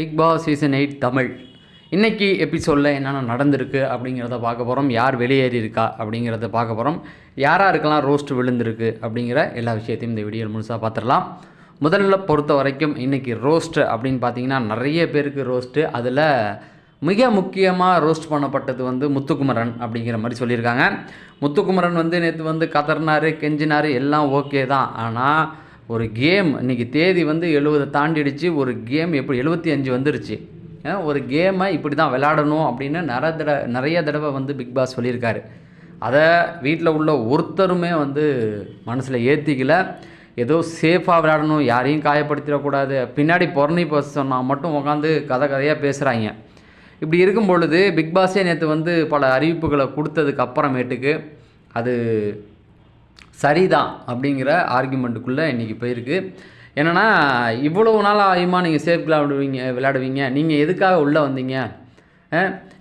Big boss season eight Tamil. இன்றைக்கி எபிசோடில் என்னென்ன நடந்திருக்கு அப்படிங்கிறத பார்க்க போகிறோம் யார் வெளியேறி இருக்கா அப்படிங்கிறத பார்க்க போகிறோம் யாராக இருக்கலாம் ரோஸ்ட் விழுந்திருக்கு அப்படிங்கிற எல்லா விஷயத்தையும் இந்த வீடியோவில் முழுசாக பார்த்துடலாம். முதல்ல பொறுத்த வரைக்கும் இன்றைக்கி ரோஸ்ட் அப்படின்னு பார்த்தீங்கன்னா நிறைய பேருக்கு ரோஸ்ட்டு அதில் மிக முக்கியமாக ரோஸ்ட் பண்ணப்பட்டது வந்து முத்துக்குமரன் அப்படிங்கிற மாதிரி சொல்லியிருக்காங்க. முத்துக்குமரன் வந்து நேற்று வந்து கதர்னாரு கெஞ்சினார் எல்லாம் ஓகே தான். ஆனால் ஒரு கேம் இன்றைக்கி தேதி வந்து எழுபதை தாண்டிடுச்சு ஒரு கேம் எப்படி எழுபத்தி அஞ்சு வந்துருச்சு ஒரு கேமை இப்படி தான் விளாடணும் அப்படின்னு நிறைய தடவை நிறைய தடவை வந்து பிக் பாஸ் சொல்லியிருக்காரு. அதை வீட்டில் உள்ள ஒருத்தருமே வந்து மனசில் ஏற்றிக்கல ஏதோ சேஃபாக விளையாடணும் யாரையும் காயப்படுத்திடக்கூடாது. பின்னாடி பொறணி பஸ் சொன்னால் மட்டும் உட்காந்து கதை கதையாக பேசுகிறாங்க இப்படி இருக்கும் பொழுது பிக் பாஸே நேற்று வந்து பல அறிவிப்புகளை கொடுத்ததுக்கு அப்புறமேட்டுக்கு அது சரிதான் அப்படிங்கிற ஆர்குமெண்ட்டுக்குள்ளே இன்றைக்கி போயிருக்கு. என்னென்னா இவ்வளோ நாள் ஆயுமா நீங்கள் சேஃப் விளாடுவீங்க விளையாடுவீங்க நீங்கள் எதுக்காக உள்ளே வந்தீங்க?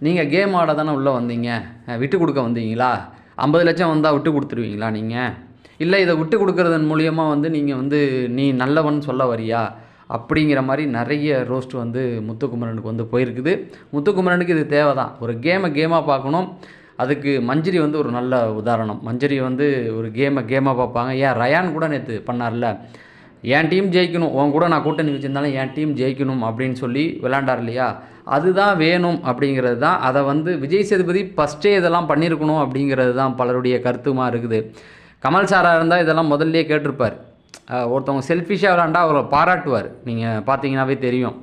நீங்கள் கேம் ஆட தானே உள்ளே வந்தீங்க? விட்டு கொடுக்க வந்தீங்களா? ஐம்பது லட்சம் வந்தால் விட்டு கொடுத்துருவீங்களா நீங்கள் இல்லை இதை விட்டு கொடுக்குறதன் மூலியமாக வந்து நீங்கள் வந்து நீ நல்லவன் சொல்ல வரியா? அப்படிங்கிற மாதிரி நிறைய ரோஸ்ட் வந்து முத்துக்குமரனுக்கு வந்து போயிருக்குது. முத்துக்குமரனுக்கு இது தேவை தான் ஒரு கேமை கேமாக பார்க்கணும். அதுக்கு மஞ்சரி வந்து ஒரு நல்ல உதாரணம். மஞ்சரி வந்து ஒரு கேமை கேமாக பார்ப்பாங்க. ஏன் ரயான் கூட நேற்று பண்ணார்ல? என் டீம் ஜெயிக்கணும். உன் கூட நான் கூட்டணி வச்சிருந்தாலும் என் டீம் ஜெயிக்கணும் அப்படின்னு சொல்லி விளாண்டார் இல்லையா? அதுதான் வேணும் அப்படிங்கிறது தான். அதை வந்து விஜய் சேதுபதி ஃபஸ்ட்டே இதெல்லாம் பண்ணியிருக்கணும் அப்படிங்கிறது தான் பலருடைய கருத்துமாக இருக்குது. கமல் சாராக இருந்தால் இதெல்லாம் முதல்லையே கேட்டிருப்பார். ஒருத்தவங்க செல்ஃபிஷாக விளாண்டா அவரை பாராட்டுவார். நீங்கள் பார்த்தீங்கன்னாவே தெரியும்.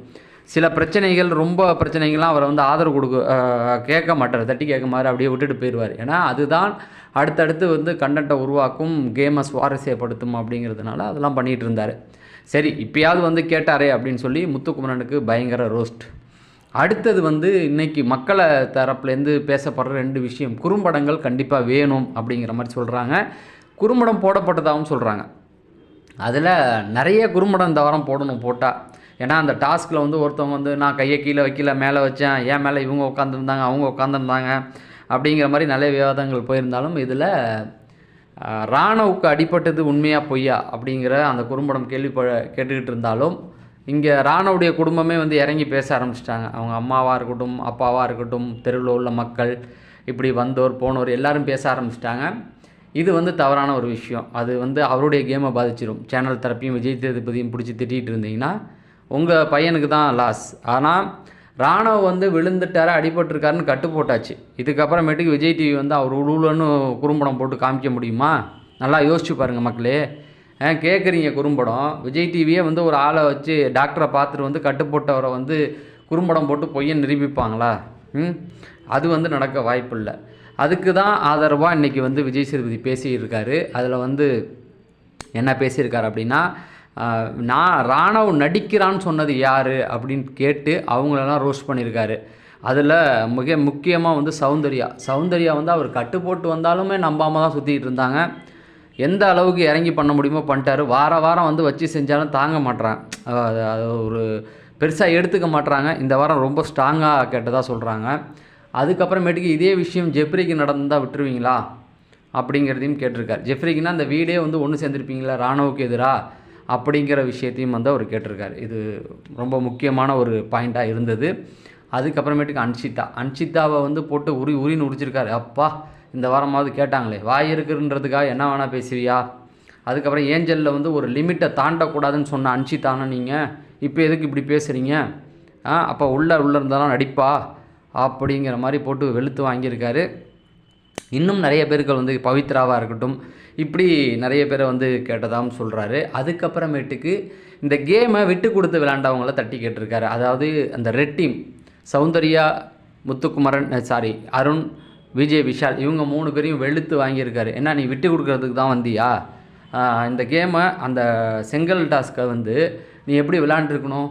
சில பிரச்சனைகள் ரொம்ப பிரச்சனைகள்லாம் அவரை வந்து ஆதரவு கொடுக்க கேட்க மாட்டார். தட்டி கேட்க மாதிரி அப்படியே விட்டுட்டு போயிடுவார் ஏன்னா அதுதான் அடுத்தடுத்து வந்து கண்டென்ட்டை உருவாக்கும் கேமை சுவாரஸ்யப்படுத்தும் அப்படிங்கிறதுனால அதெல்லாம் பண்ணிகிட்டு இருந்தார். சரி இப்பயாவது வந்து கேட்டாரே அப்படின்னு சொல்லி முத்துக்குமரனுக்கு பயங்கர ரோஸ்ட் அடுத்தது வந்து இன்றைக்கி மக்களை தரப்புலேருந்து பேசப்படுற ரெண்டு விஷயம் குறும்படங்கள் கண்டிப்பாக வேணும் அப்படிங்கிற மாதிரி சொல்கிறாங்க குறும்படம் போடப்பட்டதாகவும் சொல்கிறாங்க அதில் நிறைய குறும்படம் இந்த வாரம் போடணும் போட்டால் ஏன்னா அந்த டாஸ்கில் வந்து ஒருத்தவங்க வந்து நான் கையை கீழே வைக்கல மேலே வச்சேன் ஏன் மேலே இவங்க உட்காந்துருந்தாங்க அவங்க உட்காந்துருந்தாங்க? அப்படிங்கிற மாதிரி நிறைய விவாதங்கள் போயிருந்தாலும் இதில் ராணவுக்கு ராணுவுக்கு உண்மையாக பொய்யா அப்படிங்கிற அந்த குறும்படம் கேள்வி கேட்டுக்கிட்டு இருந்தாலும் இங்கே ராணுவுடைய குடும்பமே வந்து இறங்கி பேச ஆரம்பிச்சிட்டாங்க. அவங்க அம்மாவாக இருக்கட்டும் அப்பாவாக இருக்கட்டும் தெருவில் உள்ள மக்கள் இப்படி வந்தோர் போனோர் எல்லாரும் பேச ஆரம்பிச்சிட்டாங்க. இது வந்து தவறான ஒரு விஷயம். அது வந்து அவருடைய கேமை பாதிச்சிடும் சேனல் தரப்பையும் விஜய் சேதுபதியும் பிடிச்சி திட்டிகிட்டு இருந்தீங்கன்னா உங்கள் பையனுக்கு தான் லாஸ் ஆனால் ராணவ் வந்து விழுந்துட்டாரு அடிபட்டிருக்காருன்னு கட்டு போட்டாச்சு இதுக்கப்புறமேட்டுக்கு விஜய் டிவி வந்து அவர் உழுவுலன்னு குறும்படம் போட்டு காமிக்க முடியுமா? நல்லா யோசிச்சு பாருங்கள் மக்களே. கேட்குறீங்க குறும்படம். விஜய் டிவியே வந்து ஒரு ஆளை வச்சு டாக்டரை பார்த்துட்டு வந்து கட்டு போட்டவரை வந்து குறும்படம் போட்டு பொய்யை நிரூபிப்பாங்களா? ம்? அது வந்து நடக்க வாய்ப்பில்லை. அதுக்கு தான் ஆதரவாக இன்றைக்கி வந்து விஜய் சேதுபதி பேசியிருக்காரு. அதில் வந்து என்ன பேசியிருக்காரு அப்படின்னா நான் ராணவ் நடிக்கிறான்னு சொன்னது யார் அப்படின்னு கேட்டு அவங்களெல்லாம் ரோஸ்ட் பண்ணியிருக்காரு. அதில் மிக முக்கியமாக வந்து சௌந்தர்யா. சௌந்தர்யா வந்து அவர் கட்டு போட்டு வந்தாலுமே நம்பாமல் தான் சுற்றிக்கிட்டு இருந்தாங்க. எந்த அளவுக்கு இறங்கி பண்ண முடியுமோ பண்ணிட்டாரு. வார வாரம் வந்து வச்சு செஞ்சாலும் தாங்க மாட்டுறான் அது அது ஒரு பெருசாக எடுத்துக்க மாட்றாங்க. இந்த வாரம் ரொம்ப ஸ்ட்ராங்காக கேட்டதாக சொல்கிறாங்க அதுக்கப்புறமேட்டுக்கு இதே விஷயம் ஜெப்ரிக்கு நடந்தால் விட்டுருவீங்களா? அப்படிங்கிறதையும் கேட்டிருக்கார். ஜெஃப்ரிக்குன்னா அந்த வீடே வந்து ஒன்று சேர்ந்துருப்பீங்களா ராணுவுக்கு எதிராக அப்படிங்கிற விஷயத்தையும் வந்து அவர் கேட்டிருக்காரு. இது ரொம்ப முக்கியமான ஒரு பாயிண்ட்டாக இருந்தது. அதுக்கப்புறமேட்டுக்கு அன்ஷிதா. அன்ஷிதாவை வந்து போட்டு உரி உரின்னு உரிச்சிருக்காரு. அப்பா இந்த வாரமாவது கேட்டாங்களே வாய் இருக்குன்றதுக்காக என்ன வேணால் பேசுவியா? அதுக்கப்புறம் ஏஞ்சலில் வந்து ஒரு லிமிட்டை தாண்டக்கூடாதுன்னு சொன்ன அன்ஷிதானா நீங்கள் இப்போ எதுக்கு இப்படி பேசுகிறீங்க ஆ அப்போ உள்ளே உள்ளே இருந்தாலும் நடிப்பா? அப்படிங்கிற மாதிரி போட்டு வெளுத்து வாங்கியிருக்காரு. இன்னும் நிறைய பேர்கள் வந்து பவித்ராவாக இருக்கட்டும் இப்படி நிறைய பேரை வந்து கேட்டதாகவும் சொல்கிறாரு அதுக்கப்புறமேட்டுக்கு இந்த கேமை விட்டு கொடுத்து விளாண்டவங்கள தட்டி கேட்டிருக்காரு. அதாவது அந்த red team Soundarya Muthukumaran sorry Arun Vijay Vishal இவங்க மூணு பேரையும் வெளுத்து வாங்கியிருக்காரு. என்ன நீ விட்டு கொடுக்குறதுக்கு தான் வந்தியா? இந்த கேமை அந்த செங்கல் டாஸ்க்கை வந்து நீ எப்படி விளாண்டுருக்கணும்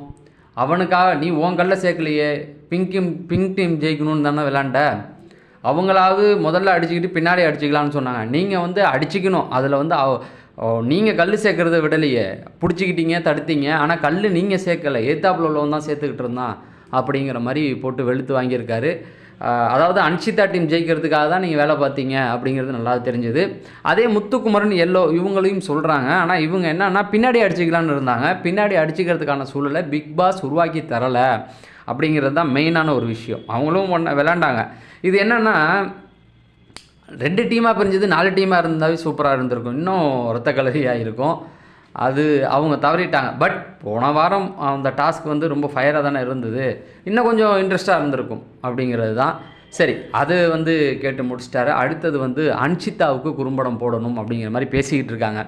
அவனுக்காக நீ உன் கல்ல சேர்க்கலையே. பிங்க் டீம் பிங்க் டீம் ஜெயிக்கணும்னு தானே விளாண்ட அவங்களாவது முதல்ல அடிச்சுக்கிட்டு பின்னாடி அடிச்சுக்கலாம்னு சொன்னாங்க. நீங்கள் வந்து அடிச்சுக்கணும். அதில் வந்து நீங்கள் கல் சேர்க்குறத விடலையே. பிடிச்சிக்கிட்டீங்க தடுத்தீங்க. ஆனால் கல் நீங்கள் சேர்க்கலை. ஏத்தாப்புல உள்ளவன் தான் சேர்த்துக்கிட்டு இருந்தான் அப்படிங்கிற மாதிரி போட்டு வெளுத்து வாங்கியிருக்காரு. அதாவது அன்ஷிதா டீம் ஜெயிக்கிறதுக்காக தான் நீங்கள் வேலை பார்த்தீங்க அப்படிங்கிறது நல்லா தெரிஞ்சுது. அதே முத்துக்குமரன் எல்லோ இவங்களையும் சொல்கிறாங்க ஆனால் இவங்க என்னன்னா பின்னாடி அடிச்சுக்கலான்னு இருந்தாங்க. பின்னாடி அடிச்சுக்கிறதுக்கான சூழலை பிக் பாஸ் உருவாக்கி தரலை. அப்படிங்கிறது தான் மெயினான ஒரு விஷயம். அவங்களும் ஒன்று விளாண்டாங்க இது என்னென்னா ரெண்டு டீமாக பிரிஞ்சது நாலு டீமாக இருந்தாவே சூப்பராக இருந்திருக்கும். இன்னும் ரத்த கலரியாக இருக்கும் அது அவங்க தவறிட்டாங்க. பட் போன வாரம் அந்த டாஸ்க் வந்து ரொம்ப ஃபயராக தானே இருந்தது. இன்னும் கொஞ்சம் இன்ட்ரெஸ்ட்டாக இருந்திருக்கும் அப்படிங்கிறது தான். சரி அது வந்து கேட்டு முடிச்சிட்டாரு. அடுத்தது வந்து அன்ஷிதாவுக்கு குறும்படம் போடணும் அப்படிங்கிற மாதிரி பேசிக்கிட்டு இருக்காங்க.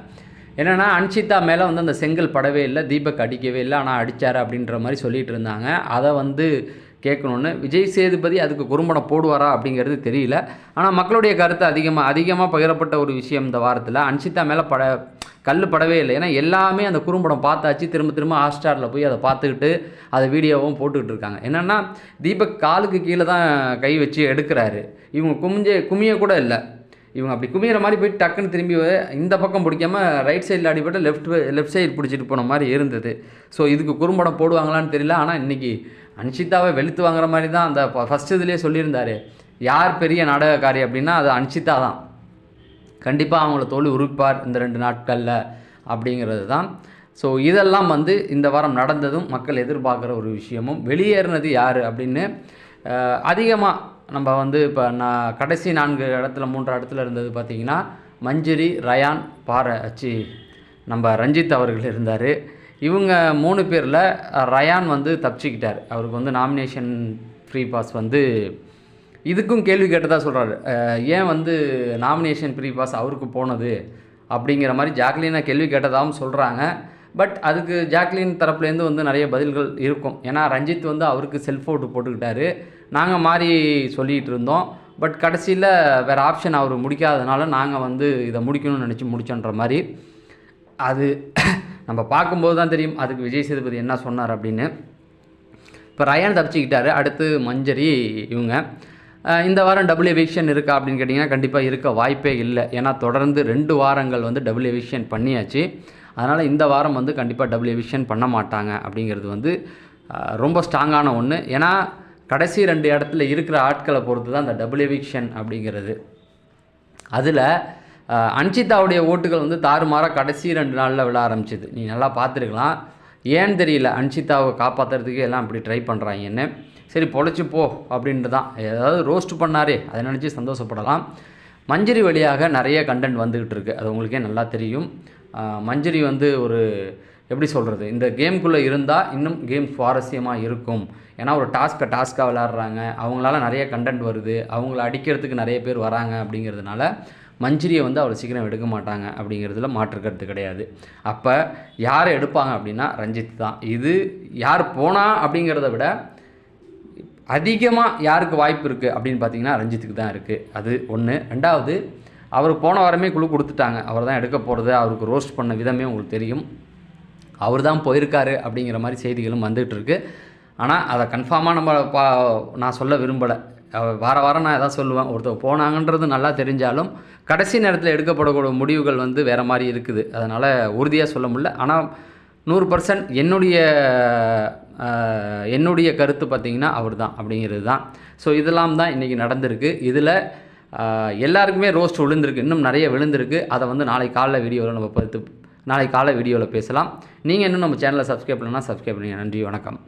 என்னென்னா அன்ஷிதா மேலே வந்து அந்த செங்கல் படவே இல்லை தீபக் அடிக்கவே இல்லை ஆனால் அடித்தார் அப்படின்ற மாதிரி சொல்லிகிட்டு இருந்தாங்க. அதை வந்து கேட்கணுன்னு விஜய் சேதுபதி அதுக்கு குறும்படம் போடுவாரா அப்படிங்கிறது தெரியல. ஆனால் மக்களுடைய கருத்து அதிகமாக அதிகமாக பகிரப்பட்ட ஒரு விஷயம் இந்த வாரத்தில். அன்ஷிதா மேலே பட கல் படவே இல்லை. ஏன்னா எல்லாமே அந்த குறும்படம் பார்த்தாச்சு. திரும்ப திரும்ப ஹாட்ஸ்டாரில் போய் அதை பார்த்துக்கிட்டு அதை வீடியோவும் போட்டுக்கிட்டு இருக்காங்க. என்னென்னா தீபக் காலுக்கு கீழே தான் கை வச்சு எடுக்கிறாரு. இவங்க குமிஞ்ச குமிய கூட இல்லை. இவங்க அப்படி குமிகிற மாதிரி போய் டக்குன்னு திரும்பி இந்த பக்கம் பிடிக்காம ரைட் சைடில் அடிபட்டு லெஃப்ட் லெஃப்ட் சைடு பிடிச்சிட்டு போன மாதிரி இருந்தது. ஸோ இதுக்கு குறும்படம் போடுவாங்களான்னு தெரியல. ஆனால் இன்றைக்கி அன்ஷிதாவை வெளுத்து வாங்குற மாதிரி தான் அந்த ஃபஸ்ட் இதுலேயே சொல்லியிருந்தார். யார் பெரிய நாடகக்காரி அப்படின்னா அது அன்ஷிதா தான். கண்டிப்பாக அவங்கள தோல் உருப்பார் இந்த ரெண்டு நாட்களில் அப்படிங்கிறது தான். ஸோ இதெல்லாம் வந்து இந்த வாரம் நடந்ததும் மக்கள் எதிர்பார்க்குற ஒரு விஷயமும். வெளியேறினது யார் அப்படின்னு அதிகமாக நம்ம வந்து இப்போ நான் கடைசி நான்கு இடத்துல மூன்று இடத்துல இருந்தது பார்த்தீங்கன்னா மஞ்சிரி ரயான் பாறை அச்சி. நம்ம ரஞ்சித் அவர்கள் இருந்தார். இவங்க மூணு பேரில் ரயான் வந்து தப்பிச்சிக்கிட்டார். அவருக்கு வந்து நாமினேஷன் ஃப்ரீ பாஸ் வந்து இதுக்கும் கேள்வி கேட்டதாக சொல்கிறாரு ஏன் வந்து நாமினேஷன் ஃப்ரீ பாஸ் அவருக்கு போனது? அப்படிங்கிற மாதிரி ஜாக்லினை கேள்வி கேட்டதாகவும் சொல்கிறாங்க பட் அதுக்கு ஜாக்லின் தரப்புலேருந்து வந்து நிறைய பதில்கள் இருக்கும். ஏன்னா ரஞ்சித் வந்து அவருக்கு செல்ஃப் ஓட்டு போட்டுக்கிட்டாரு. நாங்கள் மாறி சொல்லிகிட்டு இருந்தோம். பட் கடைசியில் வேறு ஆப்ஷன் அவர் முடிக்காதனால நாங்கள் வந்து இதை முடிக்கணும்னு நினச்சி முடிச்சோன்ற மாதிரி அது நம்ம பார்க்கும்போது தான் தெரியும். அதுக்கு விஜய் சேதுபதி என்ன சொன்னார் அப்படின்னு. இப்போ ரயான் தப்பிச்சுக்கிட்டாரு. அடுத்து மஞ்சரி இவங்க. இந்த வாரம் டபுள் எவிக்ஷன் இருக்கா அப்படின்னு கேட்டிங்கன்னா கண்டிப்பாக இருக்க வாய்ப்பே இல்லை. ஏன்னா தொடர்ந்து ரெண்டு வாரங்கள் வந்து டபுள் எவிக்ஷன் பண்ணியாச்சு. அதனால் இந்த வாரம் வந்து கண்டிப்பாக டபுள் எவிக்ஷன் பண்ண மாட்டாங்க அப்படிங்கிறது வந்து ரொம்ப ஸ்ட்ராங்கான ஒன்று ஏன்னா கடைசி ரெண்டு இடத்துல இருக்கிற ஆட்களை பொறுத்து தான் அந்த டபுள் எவிக்ஷன் அப்படிங்கிறது. அதில் அன்ஷிதாவுடைய ஓட்டுகள் வந்து தாறுமாறாக கடைசி ரெண்டு நாளில் விழ ஆரம்பிச்சிது. நீ நல்லா பார்த்துருக்கலாம். ஏன்னு தெரியல அன்ஷிதாவை காப்பாற்றுறதுக்கு எல்லாம் இப்படி ட்ரை பண்ணுறாங்கன்னு சரி பொழைச்சி போ அப்படின்ட்டு தான் ஏதாவது ரோஸ்ட் பண்ணாரே அதை நினச்சி சந்தோஷப்படலாம். மஞ்சரி வழியாக நிறைய கண்டென்ட் வந்துக்கிட்டு இருக்குது அது உங்களுக்கே நல்லா தெரியும். மஞ்சரி வந்து ஒரு எப்படி சொல்கிறது இந்த கேம்குள்ளே இருந்தால் இன்னும் கேம் சுவாரஸ்யமாக இருக்கும். ஏன்னா ஒரு டாஸ்க்கை டாஸ்க்காக விளாட்றாங்க அவங்களால நிறைய கண்டென்ட் வருது. அவங்கள அடிக்கிறதுக்கு நிறைய பேர் வராங்க அப்படிங்கிறதுனால மஞ்சிரியை வந்து அவ்வளோ சீக்கிரம் எடுக்க மாட்டாங்க அப்படிங்கிறதுல மாற்று கருத்து கிடையாது. அப்போ யாரை எடுப்பாங்க அப்படின்னா ரஞ்சித் தான். இது யார் போனா அப்படிங்கிறத விட அதிகமாக யாருக்கு வாய்ப்பு இருக்குது அப்படின்னு பார்த்தீங்கன்னா ரஞ்சித்துக்கு தான் இருக்குது அது ஒன்று ரெண்டாவது அவர் போன வாரமே குழு கொடுத்துட்டாங்க. அவர் தான் எடுக்க போகிறது அவருக்கு ரோஸ்ட் பண்ண விதமே உங்களுக்கு தெரியும். அவர் தான் போயிருக்காரு அப்படிங்கிற மாதிரி செய்திகளும் வந்துகிட்டு இருக்கு. ஆனால் அதை கன்ஃபார்மாக நம்ம பா நான் சொல்ல விரும்பலை. வார வாரம் நான் எதாவது சொல்லுவேன். ஒருத்தர் போனாங்கன்றது நல்லா தெரிஞ்சாலும் கடைசி நேரத்தில் எடுக்கப்படக்கூடிய முடிவுகள் வந்து வேறு மாதிரி இருக்குது. அதனால் உறுதியாக சொல்ல முடியல. ஆனால் நூறு பர்சன்ட் என்னுடைய என்னுடைய கருத்து பார்த்திங்கன்னா அவர் தான் அப்படிங்கிறது தான் ஸோ இதெல்லாம் தான் இன்றைக்கி நடந்திருக்கு. இதில் எல்லாருக்குமே ரோஸ்ட் விழுந்திருக்கு. இன்னும் நிறைய விழுந்திருக்கு. அதை வந்து நாளை காலைல வீடியோவில் நம்ம பார்த்து நாளை காலை வீடியோவில் பேசலாம். நீங்கள் இன்னும் நம்ம சேனலை சப்ஸ்கிரைப் பண்ணலன்னா சப்ஸ்கிரைப் பண்ணுங்கள் நன்றி வணக்கம்.